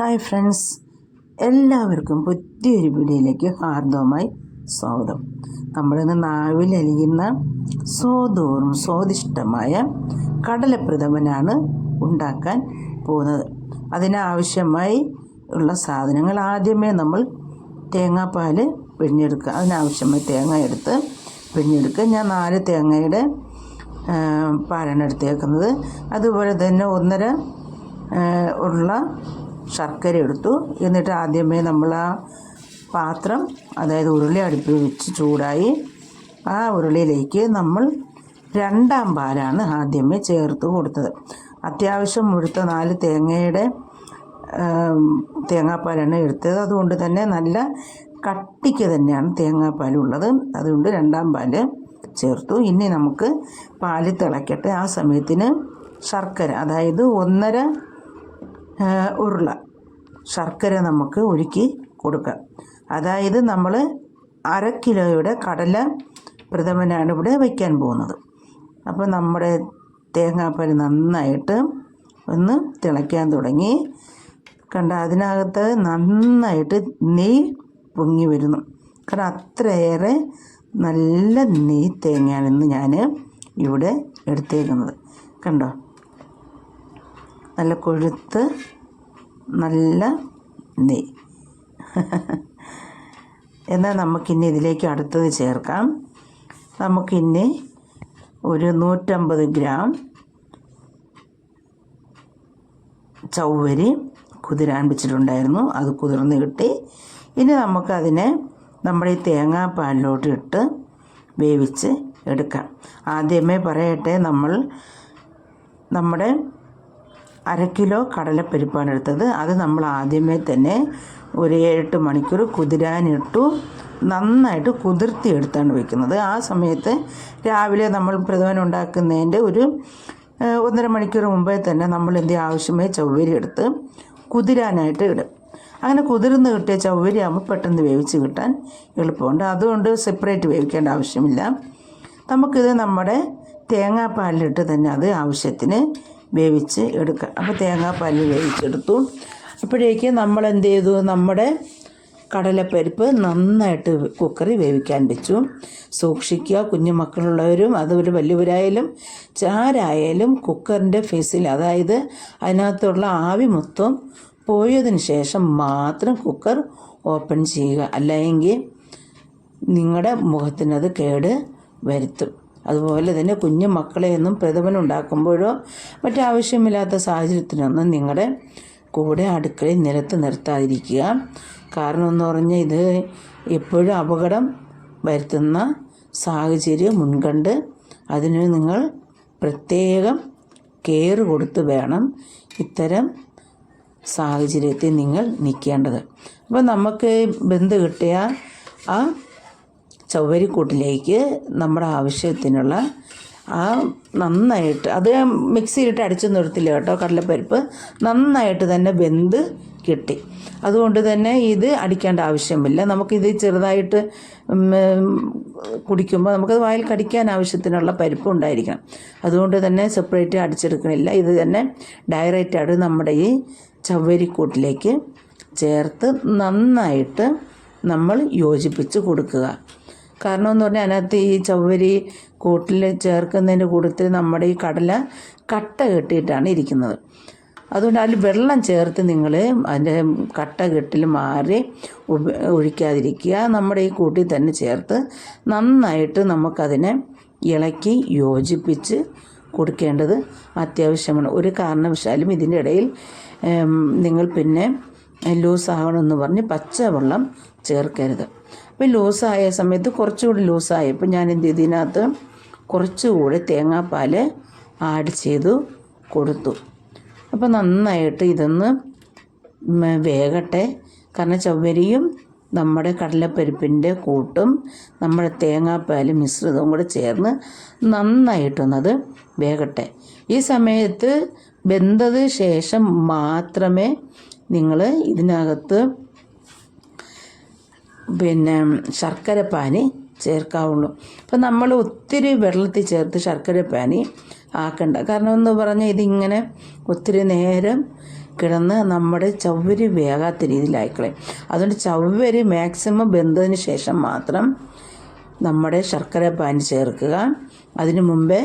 Hi friends എല്ലാവർക്കും പുതിയൊരു വീഡിയോയിലേക്ക് ഹാർദവുമായി സ്വാഗതം. നമ്മളിന്ന് നാവിലലിയുന്ന സ്വാദൂറും സ്വാദിഷ്ടമായ കടലപ്രഥമനാണ് ഉണ്ടാക്കാൻ പോകുന്നത്. അതിനാവശ്യമായി ഉള്ള സാധനങ്ങൾ ആദ്യമേ നമ്മൾ തേങ്ങാപ്പാൽ പിഴിഞ്ഞെടുക്കുക. അതിനാവശ്യമായി തേങ്ങ എടുത്ത് പിഴിഞ്ഞെടുക്കുക. ഞാൻ നാല് തേങ്ങയുടെ പാലാണ് എടുത്തേക്കുന്നത്. അതുപോലെ തന്നെ ഒന്നര ഉള്ള ശർക്കര എടുത്തു. എന്നിട്ട് ആദ്യമേ നമ്മൾ ആ പാത്രം അതായത് ഉരുളി അടുപ്പിൽ വെച്ച് ചൂടായി ആ ഉരുളിയിലേക്ക് നമ്മൾ രണ്ടാം പാലാണ് ആദ്യമേ ചേർത്ത് കൊടുത്തത്. അത്യാവശ്യം മുഴുത്ത നാല് തേങ്ങയുടെ തേങ്ങാപ്പാലാണ് എടുത്തത്. അതുകൊണ്ട് തന്നെ നല്ല കട്ടിക്ക് തന്നെയാണ് തേങ്ങാപ്പാലുള്ളത് അതുകൊണ്ട് രണ്ടാം പാൽ ചേർത്തു. ഇനി നമുക്ക് പാൽ തിളയ്ക്കട്ടെ ആ സമയത്തിന് ശർക്കര അതായത് ഒന്നര ഉരുള. ശർക്കര നമുക്ക് ഒരുക്കി കൊടുക്കാം. അതായത് നമ്മൾ അര കിലോയുടെ കടല പ്രഥമനാണ് ഇവിടെ വയ്ക്കാൻ പോകുന്നത്. അപ്പോൾ നമ്മുടെ തേങ്ങാപ്പാൽ നന്നായിട്ട് ഒന്ന് തിളയ്ക്കാൻ തുടങ്ങി. കണ്ട അതിനകത്ത് നന്നായിട്ട് നെയ് പൊങ്ങി വരുന്നു. കാരണം അത്രയേറെ നല്ല നെയ് തേങ്ങയാണെന്ന് ഞാൻ ഇവിടെ എടുത്തേക്കുന്നത്. കണ്ടോ? നല്ല കൊഴുത്ത് നല്ല നെയ്യ് എന്നാൽ നമുക്കിനി ഇതിലേക്ക് അടുത്തത് ചേർക്കാം. നമുക്കിനി ഒരു നൂറ്റമ്പത് ഗ്രാം ചൗവരി കുതിരാൻ വെച്ചിട്ടുണ്ടായിരുന്നു. അത് കുതിർന്ന് കിട്ടി. ഇനി നമുക്കതിനെ നമ്മുടെ ഈ തേങ്ങാപ്പാലിലോട്ട് ഇട്ട് വേവിച്ച് എടുക്കാം. ആദ്യമേ പറയട്ടെ നമ്മൾ നമ്മുടെ അര കിലോ കടലപ്പരിപ്പാണ് എടുത്തത്. അത് നമ്മൾ ആദ്യമേ തന്നെ ഒരു ഏഴെട്ട് മണിക്കൂർ കുതിരാനിട്ടു നന്നായിട്ട് കുതിർത്തി എടുത്താണ് വെക്കുന്നത്. ആ സമയത്ത് രാവിലെ നമ്മൾ പ്രഥമൻ ഉണ്ടാക്കുന്നതിന്റെ ഒരു ഒന്നര മണിക്കൂർ മുമ്പേ തന്നെ നമ്മൾ എന്ത് ആവശ്യമേ ചൊവ്വരി എടുത്ത് കുതിരാനായിട്ട് ഇടും. അങ്ങനെ കുതിർന്ന് കിട്ടിയ ചൊവ്വരി ആകുമ്പോൾ പെട്ടെന്ന് വേവിച്ച് കിട്ടാൻ എളുപ്പമുണ്ട്. അതുകൊണ്ട് സെപ്പറേറ്റ് വേവിക്കേണ്ട ആവശ്യമില്ല. നമുക്കിത് നമ്മുടെ തേങ്ങാപ്പാലിലിട്ട് തന്നെ അത് ആവശ്യത്തിന് വേവിച്ച് എടുക്കാം. അപ്പോൾ തേങ്ങാപ്പാലിൽ വേവിച്ചെടുത്തു. അപ്പോഴേക്ക് നമ്മൾ എന്ത് ചെയ്തു? നമ്മുടെ കടലപ്പരിപ്പ് നന്നായിട്ട് കുക്കറിൽ വേവിക്കാൻ വെച്ചു. സൂക്ഷിക്കുക കുഞ്ഞു മക്കളുള്ളവരും അതുപോലെ വലിയവരായാലും ചാരായാലും കുക്കറിന്റെ ഫേസിൽ അതായത് അതിനകത്തുള്ള ആവി മൊത്തം പോയതിന് ശേഷം മാത്രം കുക്കർ ഓപ്പൺ ചെയ്യുക. അല്ലെങ്കിൽ നിങ്ങളുടെ മുഖത്തിനത് കേട് വരുത്തും. അതുപോലെ തന്നെ കുഞ്ഞു മക്കളെയൊന്നും പ്രഥമനുണ്ടാക്കുമ്പോഴോ മറ്റാവശ്യമില്ലാത്ത സാഹചര്യത്തിനൊന്നും നിങ്ങളുടെ കൂടെ അടുക്കളയിൽ നിരത്ത് നിർത്താതിരിക്കുക. കാരണം എന്ന് പറഞ്ഞാൽ ഇത് എപ്പോഴും അപകടം വരുത്തുന്ന സാഹചര്യം മുൻകണ്ട് അതിന് നിങ്ങൾ പ്രത്യേകം കെയർ കൊടുത്ത് വേണം ഇത്തരം സാഹചര്യത്തിൽ നിങ്ങൾ നിൽക്കേണ്ടത്. അപ്പോൾ നമുക്ക് ബന്ധു കിട്ടിയ ആ ചവ്വരിക്കൂട്ടിലേക്ക് നമ്മുടെ ആവശ്യത്തിനുള്ള ആ നന്നായിട്ട് അത് മിക്സിയിലിട്ട് അടിച്ചു നിർത്തില്ല കേട്ടോ കടലപ്പരിപ്പ് നന്നായിട്ട് തന്നെ വെന്ത് കിട്ടി. അതുകൊണ്ട് തന്നെ ഇത് അടിക്കേണ്ട ആവശ്യമില്ല. നമുക്കിത് ചെറുതായിട്ട് കുടിക്കുമ്പോൾ നമുക്കത് വായിൽ കടിക്കാൻ ആവശ്യത്തിനുള്ള പരിപ്പ് ഉണ്ടായിരിക്കണം. അതുകൊണ്ട് തന്നെ സെപ്പറേറ്റ് അടിച്ചെടുക്കണില്ല. ഇത് തന്നെ ഡയറക്റ്റായിട്ട് നമ്മുടെ ഈ ചവ്വരിക്കൂട്ടിലേക്ക് ചേർത്ത് നന്നായിട്ട് നമ്മൾ യോജിപ്പിച്ച് കൊടുക്കുക. കാരണം എന്ന് പറഞ്ഞാൽ അതിനകത്ത് ഈ ചവ്വരി കൂട്ടിൽ ചേർക്കുന്നതിന്റെ കൂട്ടത്തിൽ നമ്മുടെ ഈ കടല കട്ട കെട്ടിയിട്ടാണ് ഇരിക്കുന്നത്. അതുകൊണ്ട് അതിൽ വെള്ളം ചേർത്ത് നിങ്ങൾ അതിന്റെ കട്ട കെട്ടിൽ മാറി ഒഴിക്കാതിരിക്കുക. നമ്മുടെ ഈ കൂട്ടിൽ തന്നെ ചേർത്ത് നന്നായിട്ട് നമുക്കതിനെ ഇളക്കി യോജിപ്പിച്ച് കൊടുക്കേണ്ടത് അത്യാവശ്യമാണ്. ഒരു കാരണവശാലും ഇതിന്റെ ഇടയിൽ നിങ്ങൾ പിന്നെ ലൂസാകണമെന്ന് പറഞ്ഞ് പച്ചവെള്ളം ചേർക്കരുത്. അപ്പോൾ ലൂസായ സമയത്ത് കുറച്ചുകൂടി ലൂസായപ്പോൾ ഞാൻ എന്ത് ചെയ്തു? ഇതിനകത്ത് കുറച്ചുകൂടി തേങ്ങാപ്പാൽ ആഡ് ചെയ്തു കൊടുത്തു. അപ്പോൾ നന്നായിട്ട് ഇതൊന്ന് വേകട്ടെ. കാരണം ചവ്വരിയും നമ്മുടെ കടലപ്പരിപ്പിന്റെ കൂട്ടും നമ്മുടെ തേങ്ങാപ്പാലും മിശ്രിതവും കൂടെ ചേർന്ന് നന്നായിട്ടൊന്നത് വേകട്ടെ. ഈ സമയത്ത് വെന്തത് ശേഷം മാത്രമേ നിങ്ങൾ ഇതിനകത്ത് പിന്നെ ശർക്കര പാനി ചേർക്കാവുള്ളൂ. അപ്പം നമ്മൾ ഒത്തിരി വെള്ളത്തിൽ ചേർത്ത് ശർക്കര പാനി ആക്കണ്ട. കാരണം എന്ന് പറഞ്ഞാൽ ഇതിങ്ങനെ ഒത്തിരി നേരം കിടന്ന് നമ്മുടെ ചവ്വരി വേകാത്ത രീതിയിലായിക്കളയും അതുകൊണ്ട് ചവ്വരി മാക്സിമം വെന്തതിന് ശേഷം മാത്രം നമ്മുടെ ശർക്കര പാനി ചേർക്കുക. അതിനു മുമ്പേ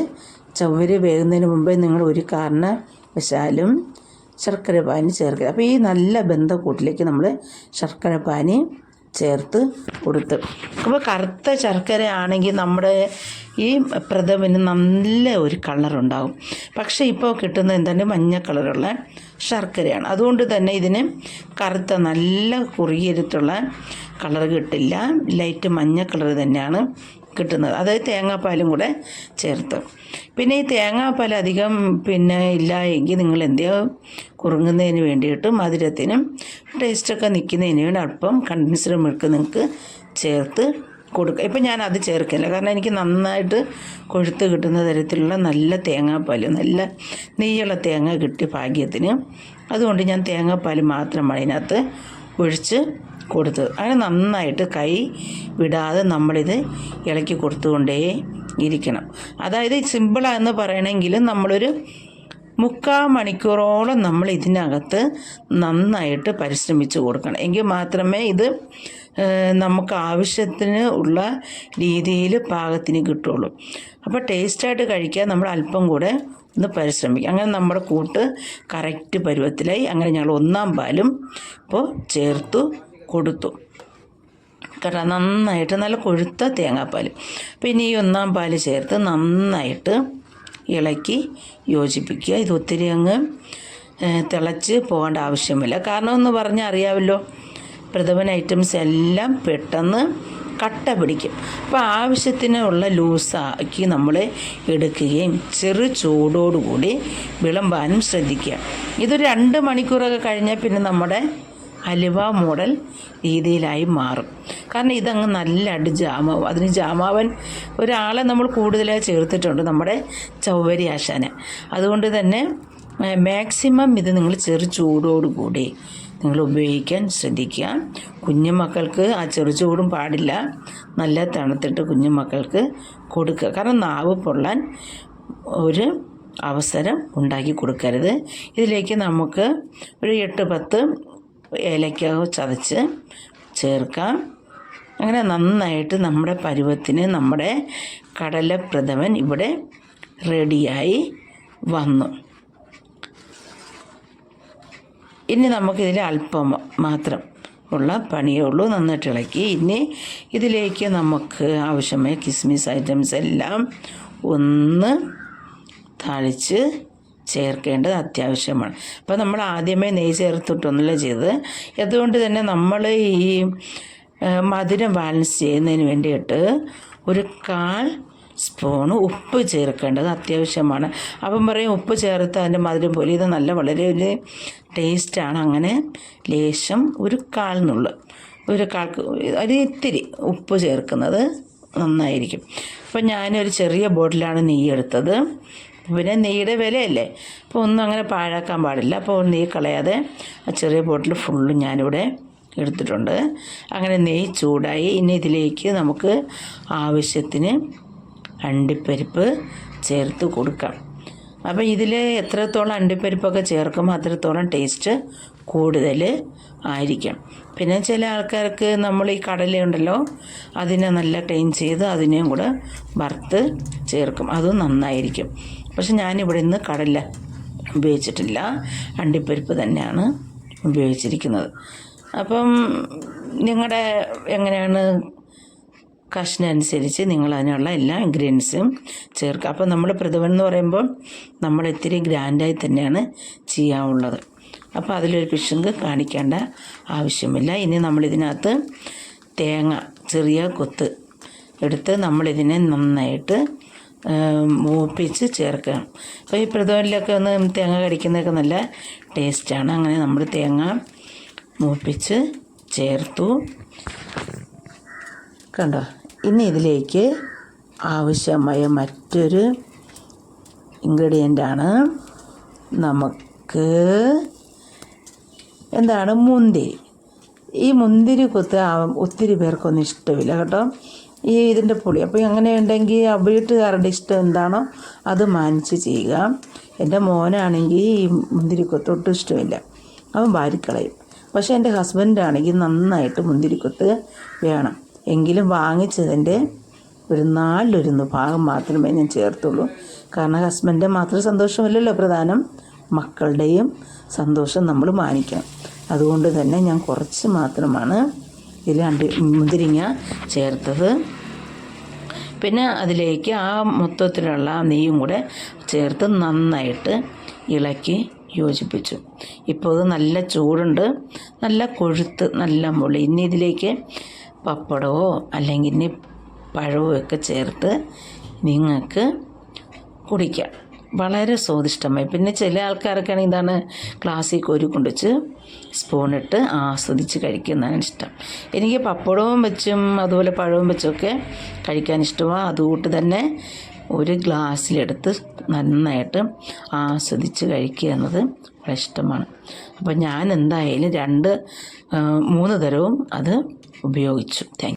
ചവ്വരി വേകുന്നതിന് മുമ്പേ നിങ്ങൾ ഒരു കാരണവശാലും ശർക്കര പാനി ചേർക്കുക അപ്പോൾ ഈ നല്ല ബന്ധക്കൂട്ടിലേക്ക് നമ്മൾ ശർക്കര പാനി ചേർത്ത് കൊടുത്ത്. അപ്പോൾ കറുത്ത ശർക്കര ആണെങ്കിൽ നമ്മുടെ ഈ പ്രഥമന് നല്ല ഒരു കളറുണ്ടാകും പക്ഷേ ഇപ്പോൾ കിട്ടുന്നത് എന്താണ്? മഞ്ഞ കളറുള്ള ശർക്കരയാണ്. അതുകൊണ്ട് തന്നെ ഇതിന് കറുത്ത നല്ല കുറുകിയിരുത്തുള്ള കളർ കിട്ടില്ല. ലൈറ്റ് മഞ്ഞ കളർ തന്നെയാണ്. കിട്ടുന്നത്. അത് തേങ്ങാപ്പാലും കൂടെ ചേർത്ത്. പിന്നെ ഈ തേങ്ങാപ്പാൽ അധികം പിന്നെ ഇല്ല എങ്കിൽ നിങ്ങൾ എന്തെയോ കുറുങ്ങുന്നതിന് വേണ്ടിയിട്ട് മധുരത്തിനും ടേസ്റ്റൊക്കെ നിൽക്കുന്നതിന് വേണ്ടി അല്പം കണ്ടൻസ്ഡ് മിൽക്ക് നിങ്ങൾക്ക് ചേർത്ത് കൊടുക്കുക ഇപ്പം ഞാൻ അത് ചേർക്കില്ല. കാരണം എനിക്ക് നന്നായിട്ട് കൊഴുത്ത് കിട്ടുന്ന തരത്തിലുള്ള നല്ല തേങ്ങാപ്പാൽ നല്ല നെയ്യുള്ള തേങ്ങ കിട്ടി ഭാഗ്യത്തിന്. അതുകൊണ്ട് ഞാൻ തേങ്ങാപ്പാൽ മാത്രമാണ് അതിനകത്ത് ഒഴിച്ച് കൊടുത്തത് അങ്ങനെ നന്നായിട്ട് കൈ വിടാതെ നമ്മളിത് ഇളക്കി കൊടുത്തുകൊണ്ടേ ഇരിക്കണം. അതായത് സിമ്പിളാന്ന് പറയണമെങ്കിലും നമ്മളൊരു മുക്കാൽ മണിക്കൂറോളം നമ്മൾ ഇതിനകത്ത് നന്നായിട്ട് പരിശ്രമിച്ച് കൊടുക്കണം. എങ്കിൽ മാത്രമേ ഇത് നമുക്ക് ആവശ്യത്തിന് ഉള്ള രീതിയിൽ പാകത്തിന് കിട്ടുള്ളൂ അപ്പോൾ ടേസ്റ്റായിട്ട് കഴിക്കാൻ നമ്മൾ അല്പം കൂടെ ഒന്ന് പരിശ്രമിക്കുക അങ്ങനെ നമ്മുടെ കൂട്ട് കറക്റ്റ് പരുവത്തിലായി. അങ്ങനെ ഞങ്ങൾ ഒന്നാം പാലും ഇപ്പോൾ ചേർത്തു. കൊടുത്തു. കേട്ടോ നന്നായിട്ട് നല്ല കൊഴുത്ത തേങ്ങാപ്പാൽ പിന്നെ ഈ ഒന്നാം പാൽ ചേർത്ത് നന്നായിട്ട് ഇളക്കി യോജിപ്പിക്കുക. ഇത് ഒത്തിരി അങ്ങ് തിളച്ച് പോകേണ്ട ആവശ്യമില്ല. കാരണം എന്ന് പറഞ്ഞാൽ അറിയാമല്ലോ പ്രഥമൻ ഐറ്റംസ് എല്ലാം പെട്ടെന്ന് കട്ട പിടിക്കും. അപ്പോൾ ആവശ്യത്തിനുള്ള ലൂസാക്കി നമ്മൾ എടുക്കുകയും ചെറു ചൂടോടുകൂടി വിളമ്പാനും ശ്രദ്ധിക്കുക. ഇതൊരു രണ്ട് മണിക്കൂറൊക്കെ കഴിഞ്ഞാൽ പിന്നെ നമ്മുടെ ഹലുവ മോഡൽ രീതിയിലായി മാറും. കാരണം ഇതങ്ങ് അടി ജാമാവും. അതിന് ജാമാവൻ ഒരാളെ നമ്മൾ കൂടുതലായി ചേർത്തിട്ടുണ്ട് നമ്മുടെ ചൗവരി ആശാന്. അതുകൊണ്ട് തന്നെ മാക്സിമം ഇത് നിങ്ങൾ ചെറു ചൂടോടുകൂടി നിങ്ങൾ ഉപയോഗിക്കാൻ ശ്രദ്ധിക്കുക. കുഞ്ഞുമക്കൾക്ക് ആ ചെറു ചൂടും പാടില്ല. നല്ല തണുത്തിട്ട് കുഞ്ഞുമക്കൾക്ക് കൊടുക്കുക. കാരണം നാവ് പൊള്ളാൻ ഒരു അവസരം ഉണ്ടാക്കി കൊടുക്കരുത്. ഇതിലേക്ക് നമുക്ക് ഒരു എട്ട് പത്ത് ഏലക്ക ചതച്ച് ചേർക്കാം. അങ്ങനെ നന്നായിട്ട് നമ്മുടെ പരുവത്തിന് നമ്മുടെ കടലപ്രഥമൻ ഇവിടെ റെഡിയായി വന്നു. ഇനി നമുക്കിതിൽ അല്പം മാത്രം ഉള്ള പണിയേ ഉള്ളൂ. നന്നായിട്ട് ഇളക്കി. ഇനി ഇതിലേക്ക് നമുക്ക് ആവശ്യമായ കിസ്മിസ് ഐറ്റംസ് എല്ലാം ഒന്ന് താളിച്ച് ചേർക്കേണ്ടത് അത്യാവശ്യമാണ്. അപ്പോൾ നമ്മൾ ആദ്യമേ നെയ്യ് ചേർത്തിട്ടൊന്നുമില്ല ചെയ്തത്? അതുകൊണ്ട് തന്നെ നമ്മൾ ഈ മധുരം ബാലൻസ് ചെയ്യുന്നതിന് വേണ്ടിയിട്ട് ഒരു കാൽ സ്പൂൺ ഉപ്പ് ചേർക്കേണ്ടത് അത്യാവശ്യമാണ്. അപ്പം പറയും ഉപ്പ് ചേർത്ത് അതിന്റെ മധുരം പോലെ. ഇത് നല്ല വളരെ ഒരു ടേസ്റ്റാണ് അങ്ങനെ ലേശം ഒരു കാൽ നുള്ള്. ഒരു കാൽ ഒരു ഇത്തിരി ഉപ്പ് ചേർക്കുന്നത് നന്നായിരിക്കും. അപ്പം ഞാനൊരു ചെറിയ ബോട്ടിലാണ് നെയ്യ് എടുത്തത്. പിന്നെ നെയ്യുടെ വിലയല്ലേ? അപ്പോൾ ഒന്നും അങ്ങനെ പാഴാക്കാൻ പാടില്ല. അപ്പോൾ നെയ്യ് കളയാതെ ആ ചെറിയ ബോട്ടിൽ ഫുള്ളും ഞാനിവിടെ എടുത്തിട്ടുണ്ട്. അങ്ങനെ നെയ്യ് ചൂടായി ഇനി ഇതിലേക്ക് നമുക്ക് ആവശ്യത്തിന് അണ്ടിപ്പരിപ്പ് ചേർത്ത് കൊടുക്കാം. അപ്പോൾ ഇതിൽ എത്രത്തോളം അണ്ടിപ്പരിപ്പൊക്കെ ചേർക്കുമ്പോൾ അത്രത്തോളം ടേസ്റ്റ് കൂടുതൽ ആയിരിക്കും. പിന്നെ ചില ആൾക്കാർക്ക് നമ്മൾ ഈ കടലയുണ്ടല്ലോ അതിനെ നല്ല ടൈം ചെയ്ത് അതിനെയും കൂടെ വറുത്ത് ചേർക്കും. അതും നന്നായിരിക്കും. പക്ഷെ ഞാനിവിടെ നിന്ന് കടല ഉപയോഗിച്ചിട്ടില്ല. അണ്ടിപ്പരിപ്പ് തന്നെയാണ് ഉപയോഗിച്ചിരിക്കുന്നത്. അപ്പം നിങ്ങളുടെ എങ്ങനെയാണ് കഷ്ണനുസരിച്ച് നിങ്ങൾ അതിനുള്ള എല്ലാ ഇൻഗ്രീഡിയൻസും ചേർക്കുക അപ്പോൾ നമ്മൾ പ്രഥമൻ എന്ന് പറയുമ്പോൾ നമ്മൾ ഇത്തിരി ഗ്രാൻഡായി തന്നെയാണ് ചെയ്യാവുള്ളത്. അപ്പോൾ അതിലൊരു പിശുങ്ക് കാണിക്കേണ്ട ആവശ്യമില്ല. ഇനി നമ്മളിതിനകത്ത് തേങ്ങ ചെറിയ കൊത്ത് എടുത്ത് നമ്മളിതിനെ നന്നായിട്ട് മൂപ്പിച്ച് ചേർക്കണം. അപ്പോൾ ഈ പ്രഥമനിലൊക്കെ ഒന്ന് തേങ്ങ കടിക്കുന്നതൊക്കെ നല്ല ടേസ്റ്റാണ് അങ്ങനെ നമ്മൾ തേങ്ങ മൂപ്പിച്ച് ചേർത്തു. കണ്ടോ? ഇനി ഇതിലേക്ക് ആവശ്യമായ മറ്റൊരു ഇൻഗ്രീഡിയന്റാണ് നമുക്ക് എന്താണ്? മുന്തിരി ഈ മുന്തിരി കൊത്ത് ഒത്തിരി പേർക്കൊന്നും ഇഷ്ടമില്ല കേട്ടോ. ഈ ഇതിന്റെ പൊടി അപ്പോൾ അങ്ങനെ ഉണ്ടെങ്കിൽ ആ വീട്ടുകാരുടെ ഇഷ്ടം എന്താണോ അത് മാനിച്ച് ചെയ്യുക. എന്റെ മോനാണെങ്കിൽ ഈ മുന്തിരിക്കൊത്ത് ഒട്ടും ഇഷ്ടമില്ല. അവൻ വാരിക്കളയും. പക്ഷേ എന്റെ ഹസ്ബൻഡാണെങ്കിൽ നന്നായിട്ട് മുന്തിരിക്കൊത്ത് വേണം. എങ്കിലും വാങ്ങിച്ചതിന്റെ ഒരു നാലൊരുന്ന് ഭാഗം മാത്രമേ ഞാൻ ചേർത്തുള്ളൂ. കാരണം ഹസ്ബൻഡിന്റെ മാത്രം സന്തോഷമല്ലല്ലോ. പ്രധാനം മക്കളുടെയും സന്തോഷം നമ്മൾ മാനിക്കണം. അതുകൊണ്ട് തന്നെ ഞാൻ കുറച്ച് മാത്രമാണ് ഇതിൽ മുന്തിരിങ്ങ ചേർത്തത്. പിന്നെ അതിലേക്ക് ആ മൊത്തത്തിലുള്ള നെയ്യും കൂടെ ചേർത്ത് നന്നായിട്ട് ഇളക്കി യോജിപ്പിച്ചു. ഇപ്പോൾ ഇത് നല്ല ചൂടുണ്ട്. നല്ല കൊഴുത്ത് നല്ല മുള്ളി. ഇനി ഇതിലേക്ക് പപ്പടമോ അല്ലെങ്കിൽ ഇനി പഴമോ ഒക്കെ ചേർത്ത് നിങ്ങൾക്ക് കുടിക്കാം. വളരെ സ്വാദിഷ്ടമായി. പിന്നെ ചില ആൾക്കാരൊക്കെ ആണെങ്കിൽ ഇതാണ് ക്ലാസ്സിൽ കോരി കൊണ്ടുവച്ച് സ്പൂണിട്ട് ആസ്വദിച്ച് കഴിക്കുന്നതാണ് ഇഷ്ടം. എനിക്ക് പപ്പടവും വെച്ചും അതുപോലെ പഴവും വെച്ചൊക്കെ കഴിക്കാൻ ഇഷ്ടമാണ്. അതുകൂട്ട് തന്നെ ഒരു ഗ്ലാസ്സിലെടുത്ത് നന്നായിട്ട് ആസ്വദിച്ച് കഴിക്കുക എന്നത് വളരെ ഇഷ്ടമാണ്. അപ്പോൾ ഞാൻ എന്തായാലും രണ്ട് മൂന്ന് തരവും അത് ഉപയോഗിച്ചു. താങ്ക്